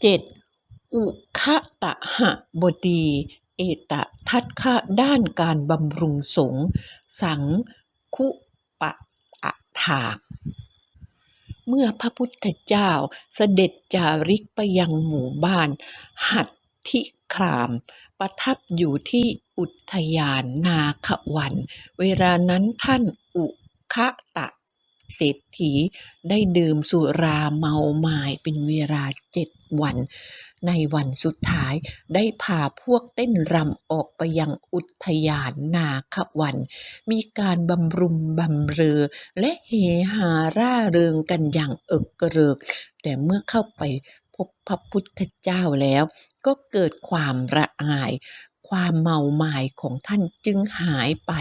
เจ็ดอุคะตะหะบดี เอตะทัตคะด้านการบำรุงสงสังคุปะอะถากเมื่อพระพุทธเจ้าเสด็จจาริกไปยังหมู่บ้าน หัตถิคราม ประทับอยู่ที่อุทยานนาควัน เวลานั้นท่านอุคะตะ เศรษฐีได้ดื่มสุราเมาไมา้เป็นเวลาเจ็ดวัน ในวันสุดท้ายได้พาพวกเต้นรำออกไปยังอุทยานนาควัน มีการบำรุงบำเรอ และเฮฮาร่าเริงกันอย่างเอิกกระเริก แต่เมื่อเข้าไปพบพระพุทธเจ้าแล้วก็เกิดความระอาย ความเมาหมายของท่านจึงหายไป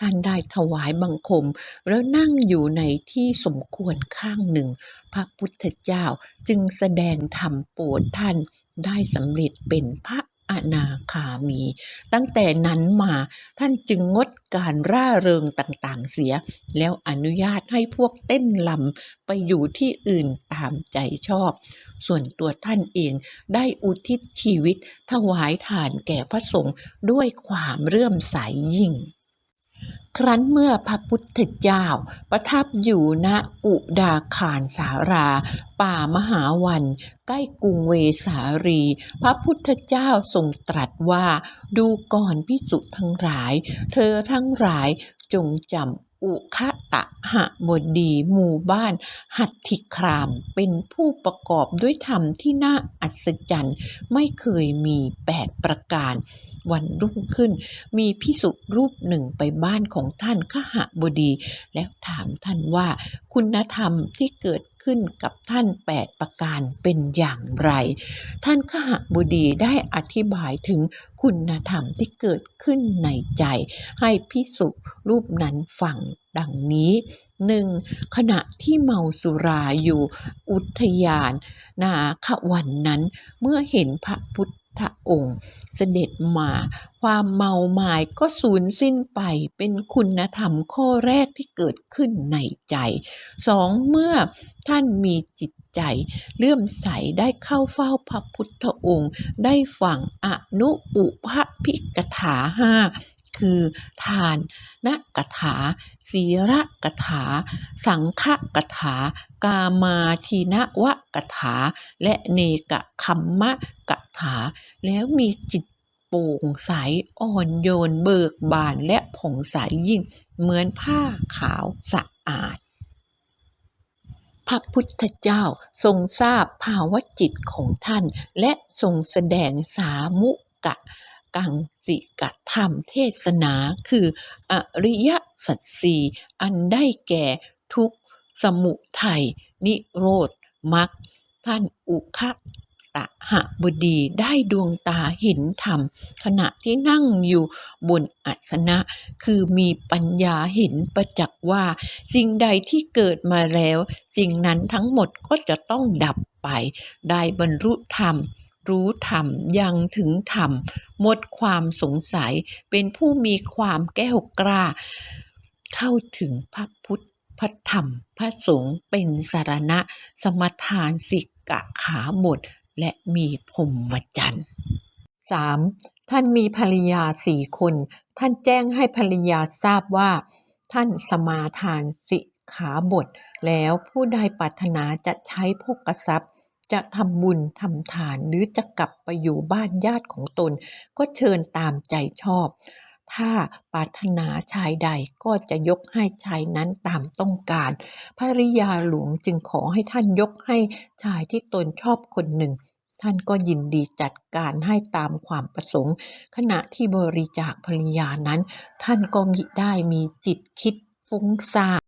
ท่านได้ถวายบังคม แล้วนั่งอยู่ในที่สมควรข้างหนึ่ง พระพุทธเจ้าจึงแสดงธรรมโปรดท่านได้สำเร็จเป็นพระ อนาคามี ตั้งแต่นั้นมาท่านจึงงดการร่าเริงต่างๆเสีย แล้วอนุญาตให้พวกเต้นลำไปอยู่ที่อื่นตามใจชอบ ส่วนตัวท่านเองได้อุทิศชีวิตถวายทานแก่พระสงฆ์ด้วยความเรื่อมใสยิ่ง ครั้นเมื่อพระพุทธเจ้า ประทับอยู่ณอุดาคารสารา ป่ามหาวัน ใกล้กรุงเวสาลี พระพุทธเจ้าทรงตรัสว่า ดูก่อนพิสุทั้งหลาย เธอทั้งหลายจงจำ อุคะตะหะบดีหมู่บ้าน หัตถิคราม เป็นผู้ประกอบด้วยธรรมที่น่าอัศจรรย์ ไม่เคยมีแปดประการวันรุ่งขึ้น มีพิสุรูปหนึ่งไปบ้านของท่านขหบดี แล้วถามท่านว่า คุณธรรมที่เกิด ขึ้นกับท่านแปดประการเป็นอย่างไร ท่านขหบดีได้อธิบายถึงคุณธรรมที่เกิดขึ้นในใจ ให้พิสุรูปนั้นฟังดังนี้หนึ่งขณะที่เมาสุราอยู่อุทยาน นาขวันนั้น เมื่อเห็นพระพุทธ องค์ เสด็จมา ความเมาหมายก็สูญสิ้นไปเป็นคุณธรรมข้อแรกที่เกิดขึ้นในใจสองเมื่อท่านมีจิตใจเลื่อมใสได้เข้าเฝ้าพระพุทธองค์ ได้ฟังอนุปุพภพิกถาห้า คือทานนกถา ศีระกถา สังฆกถา กามาทีนวะกถา และเนกคัมมะกถา แล้วมีจิตโปร่งใสอ่อนโยนเบิกบานและผ่องใสยิ่งเหมือนผ้าขาวสะอาด พระพุทธเจ้าทรงทราบภาวะจิตของท่าน และทรงแสดงสามุกะ กังสิกธรรมเทศนาคือ อริยสัจสี่อันได้แก่ทุกสมุทัยนิโรธมรรคท่านอุคะตะหะบดีได้ดวงตาเห็นธรรม ขณะที่นั่งอยู่บนอาสนะ คือมีปัญญาเห็นประจักษ์ว่า สิ่งใดที่เกิดมาแล้ว สิ่งนั้นทั้งหมดก็จะต้องดับไป ได้บรรลุธรรม รู้ธรรมยังถึงธรรมหมดความสงสัยเป็นผู้มีความแก้วกล้า เข้าถึงพระพุทธพระธรรม พระสงฆ์เป็นสารณะ สมทานสิกกะขาบทและมีพรหมจรรย์ 3. ท่านมีภรรยาสี่คน ท่านแจ้งให้ภรรยาทราบว่า ท่านสมาทานสิกขาบท แล้วผู้ใดปรารถนาจะใช้พกทรัพย์ จะทำบุญทำทานหรือจะกลับไปอยู่บ้านญาติของตน ก็เชิญตามใจชอบ ถ้าปรารถนาชายใดก็จะยกให้ชายนั้นตามต้องการ ภริยาหลวงจึงขอให้ท่านยกให้ชายที่ตนชอบคนหนึ่ง ท่านก็ยินดีจัดการให้ตามความประสงค์ ขณะที่บริจาคภรรยานั้น ท่านก็มิได้มีจิตคิดฟุ้งซ่าน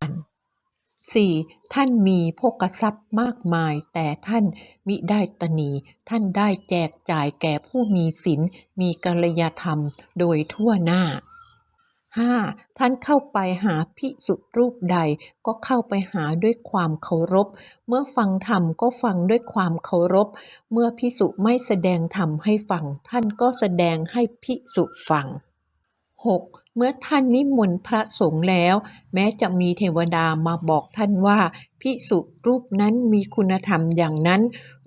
4. ท่านมีโภคทรัพย์มากมาย แต่ท่านมิได้ตนี ท่านได้แจกจ่ายแก่ผู้มีศีลมีกัลยาธรรมโดยทั่วหน้า 5. ท่านเข้าไปหาภิกษุรูปใดก็เข้าไปหาด้วยความเคารพ เมื่อฟังธรรมก็ฟังด้วยความเคารพ เมื่อภิกษุไม่แสดงธรรมให้ฟัง ท่านก็แสดงให้ภิกษุฟัง 6. เมื่อท่านนิมนต์พระสงฆ์แล้ว แม้จะมีเทวดามาบอกท่านว่าภิกษุรูปนั้นมีคุณธรรมอย่างนั้น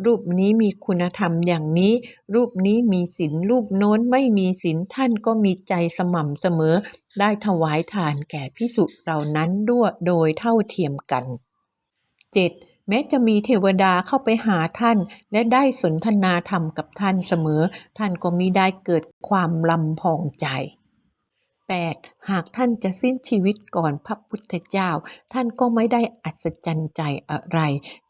รูปนี้มีคุณธรรมอย่างนี้ รูปนี้มีศีลรูปโน้นไม่มีศีลท่านก็มีใจสม่ำเสมอ ได้ถวายทานแก่ภิกษุเหล่านั้นด้วยโดยเท่าเทียมกัน 7. แม้จะมีเทวดาเข้าไปหาท่าน และได้สนทนาธรรมกับท่านเสมอ ท่านก็มิได้เกิดความลำพองใจ 8. หากท่านจะสิ้นชีวิตก่อนพระพุทธเจ้า ท่านก็ไม่ได้อัศจรรย์ใจอะไร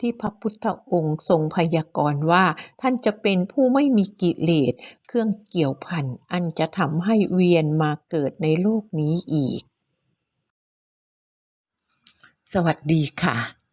ที่พระพุทธองค์ทรงพยากรณ์ว่า ท่านจะเป็นผู้ไม่มีกิเลส เครื่องเกี่ยวพันอันจะทำให้เวียนมาเกิดในโลกนี้อีก สวัสดีค่ะ